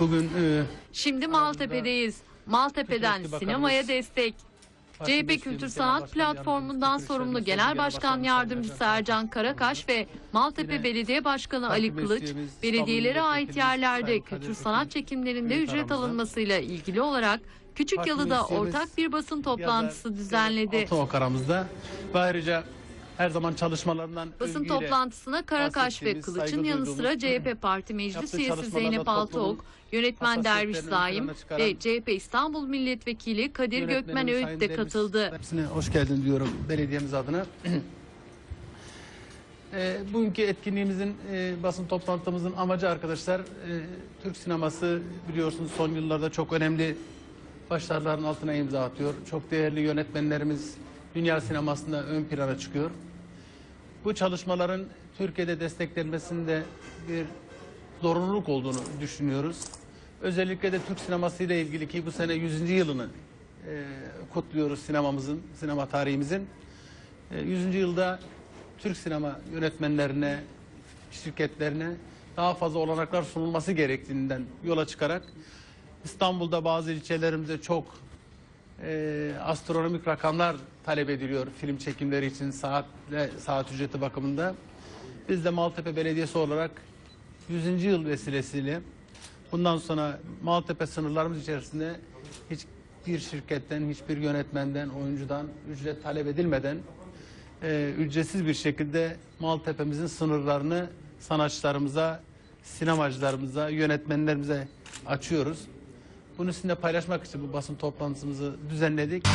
bugün e, Şimdi Maltepe'deyiz. Maltepe'den Kültür Bakanımız, sinemaya destek. Parti CHP Kültür Genel Sanat Başkan Platformu'ndan sorumlu Genel Başkan Yardımcısı Ercan Karakaş ve Maltepe Yine Belediye Başkanı Parti Ali Kılıç, Meclisimiz, İstanbul belediyelere ait Milletvekilimiz yerlerde Sayın kültür sanat çekimlerinde ücret alınmasıyla ilgili olarak Küçük Parti Yalı'da Meclisimiz, ortak bir basın toplantısı düzenledi. Altıok aramızda ve ayrıca her zaman çalışmalarından Basın övgüyle toplantısına Karakaş ve bahsettiğimiz, Kılıç'ın saygı yanı sıra CHP Parti Meclis yaptığı Üyesi Zeynep toplumun Altıok, yönetmen Derviş hassasiyetlerini Zaim çıkaran ve CHP İstanbul Milletvekili Kadir yönetmenimiz Gökmen Sayın Öğüt de Derviş katıldı. Hepsine hoş geldin diyorum belediyemiz adına. e, bugünkü etkinliğimizin, e, basın toplantımızın amacı arkadaşlar, e, Türk sineması biliyorsunuz son yıllarda çok önemli başarıların altına imza atıyor. Çok değerli yönetmenlerimiz dünya sinemasında ön plana çıkıyor. Bu çalışmaların Türkiye'de desteklenmesinde bir zorunluluk olduğunu düşünüyoruz. Özellikle de Türk sineması ile ilgili ki bu sene 100. yılını e, kutluyoruz sinemamızın, sinema tarihimizin. E, 100. yılda Türk sinema yönetmenlerine, şirketlerine daha fazla olanaklar sunulması gerektiğinden yola çıkarak İstanbul'da bazı ilçelerimize çok e, astronomik rakamlar talep ediliyor film çekimleri için saat ve saat ücreti bakımında. Biz de Maltepe Belediyesi olarak 100. yıl vesilesiyle bundan sonra Maltepe sınırlarımız içerisinde hiçbir şirketten, hiçbir yönetmenden, oyuncudan ücret talep edilmeden e, ücretsiz bir şekilde Maltepe'mizin sınırlarını sanatçılarımıza, sinemacılarımıza, yönetmenlerimize açıyoruz. Bunu sizinle paylaşmak için bu basın toplantımızı düzenledik.